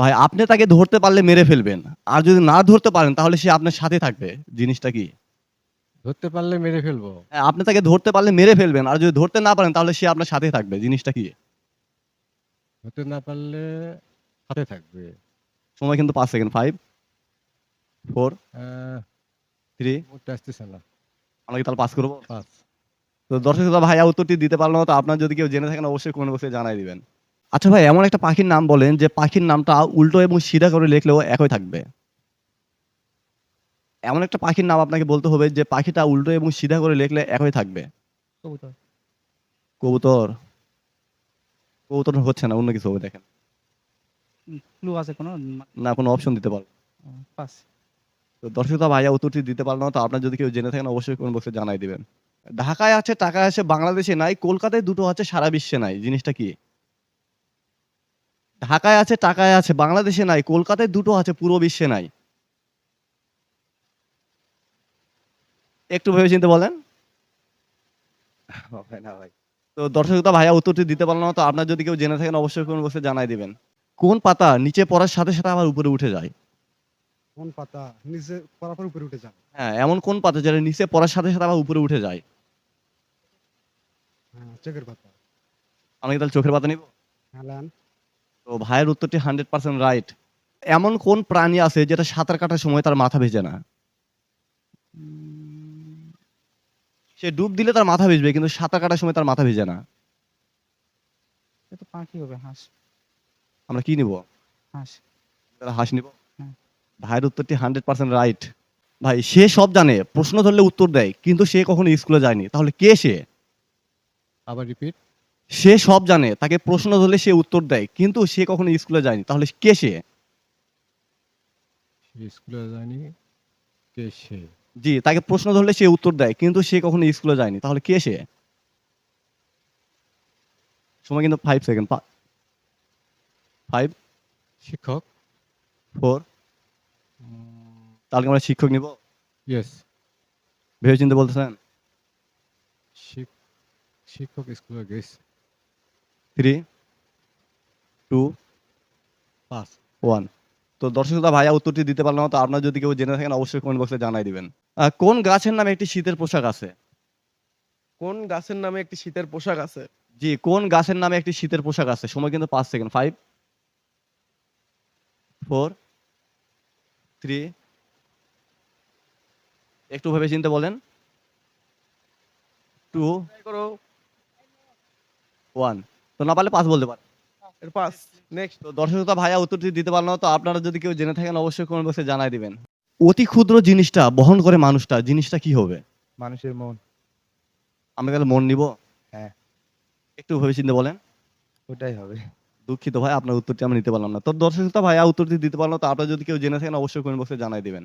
ভাই আপনি তাকে ধরতে পারলে মেরে ফেলবেন। আর যদি না ধরতে পারেন তাহলে সে আপনার সাথে থাকবে। জিনিসটা কি? ধরতে পারলে মেরে ফেলব। হ্যাঁ, আপনি তাকে ধরতে পারলে মেরে ফেলবেন। আর যদি ধরতে না পারেন তাহলে সে আপনার সাথে থাকবে। জিনিসটা কি? ধরতে না পারলে হাতে থাকবে। সময় কিন্তু পাঁচ সেকেন্ড। ফাইভ ফোর থ্রি আসতেছে না। আমরা কি তাহলে পাস করব? পাঁচ। তো দর্শক ভাইয়া উত্তরটি দিতে পারল না তো আপনার যদি কেউ জেনে থাকেন অবশ্যই কমেন্ট বক্সে জানাই দিবেন। আচ্ছা ভাই এমন একটা পাখির নাম বলেন যে পাখির নামটা উল্টো এবং সিধা করে লিখলেও একই থাকবে। এমন একটা পাখির নাম আপনাকে বলতে হবে যে পাখিটা উল্টো এবং সিধা করে লিখলে একই থাকবে। কবুতর। কবুতর। কবুতর হচ্ছে না অন্য কিছু হবে দেখেন। ক্লু আছে কোনো? না কোনো অপশন দিতে পারব। পাস তো দর্শক শ্রোতা ভাইয়া উত্তরটি দিতে পারল না তো আপনার যদি কেউ জেনে থাকেন অবশ্যই কমেন্ট বক্সে জানাই দিবেন। ঢাকায় আছে টাকায় আছে বাংলাদেশে নাই কলকাতায় দুটো আছে সারা বিশ্বে নাই। জিনিসটা কি? ঢাকায় আছে টাকায় আছে বাংলাদেশে নাই কলকাতায় দুটো আছে পুরো বিশ্বে নাই। একটু ভেবে চিন্তে বলেন। হবে না ভাই। তো দর্শক শ্রোতা ভাইয়া উত্তরটি দিতে পারল না তো আপনার যদি কেউ জেনে থাকেন অবশ্যই কমেন্ট বক্সে জানাই দিবেন। কোন পাতা নিচে পড়ার সাথে সাথে আবার উপরে উঠে যায়? কোন পাতা নিচে পরাপর উপরে উঠে যান হ্যাঁ এমন কোন পাতা যেটা নিচে পড়ার সাথে সাথে আবার উপরে উঠে যায়? হ্যাঁ চোখের পাতা। আমি তাহলে চোখের পাতা নিব? হ্যাঁ তো ভাইয়ের উত্তরটি হান্ড্রেড পার্সেন্ট রাইট এমন কোন প্রাণী আছে যেটা সাঁতার কাটার সময় তার মাথা ভেজে না? সে ডুব দিলে তার মাথা ভিজবে কিন্তু সাঁতার কাটার সময় তার মাথা ভিজে না। পাখি হবে হাঁস। আমরা কি নিব? হাঁস। হাঁস নিব? হ্যাঁ। ভাইয়ের উত্তরটি হান্ড্রেড পার্সেন্ট রাইট ভাই সে সব জানে প্রশ্ন ধরলে উত্তর দেয় কিন্তু সে কখনো স্কুলে যায়নি। তাহলে কে সে? আবার রিপিট সে সব জানে তাকে প্রশ্ন ধরলে সে উত্তর দেয় কিন্তু সে কখনো স্কুলে যায়নি। তাহলে কে সে? স্কুলে যায়নি কে সে? জি তাকে প্রশ্ন ধরলে সে উত্তর দেয় কিন্তু সে কখনো স্কুলে যায়নি। তাহলে কে সে? সময় কিন্তু ফাইভ সেকেন্ড ফাইভ শিক্ষক। ফোর তাহলে আমরা শিক্ষক নিব? ইয়েস ভেবে চিন্তে বলতেছেন শিক্ষক স্কুলে গেছে। থ্রি টু পাঁচ ওয়ান তো দর্শক শ্রোতা ভাইয়া উত্তরটি দিতে পারলাম তো আপনার যদি কেউ জেনে থাকেন অবশ্যই কমেন্ট বক্সে জানাই দিবেন। কোন গাছের নামে একটি শীতের পোশাক আছে? কোন গাছের নামে একটি শীতের পোশাক আছে? জি কোন গাছের নামে একটি শীতের পোশাক আছে? সময় কিন্তু পাঁচ সেকেন্ড। ফাইভ ফোর থ্রি একটু ভেবে চিনতে বলেন। টু ওয়ান তো না পারলে পাঁচ বলতে পারেন এর পাস নেক্সট তো দর্শক শ্রোতা ভাইয়া উত্তরটি দিতে পারল না তো আপনারা যদি কেউ জেনে থাকেন অবশ্যই কমেন্ট বক্সে জানাই দিবেন। অতি ক্ষুদ্র জিনিসটা বহন করে মানুষটা জিনিসটা কি হবে? মানুষের মন। আমি তাহলে মন নিব? হ্যাঁ। একটু ভেবে চিন্তে বলেন। ওটাই হবে। দুঃখিত ভাই আপনার উত্তরটি আমি নিতে পারলাম না। তো দর্শক শ্রোতা ভাইয়া উত্তরটি দিতে পারল না তো আপনারা যদি কেউ জেনে থাকেন অবশ্যই কমেন্ট বক্সে জানাই দিবেন।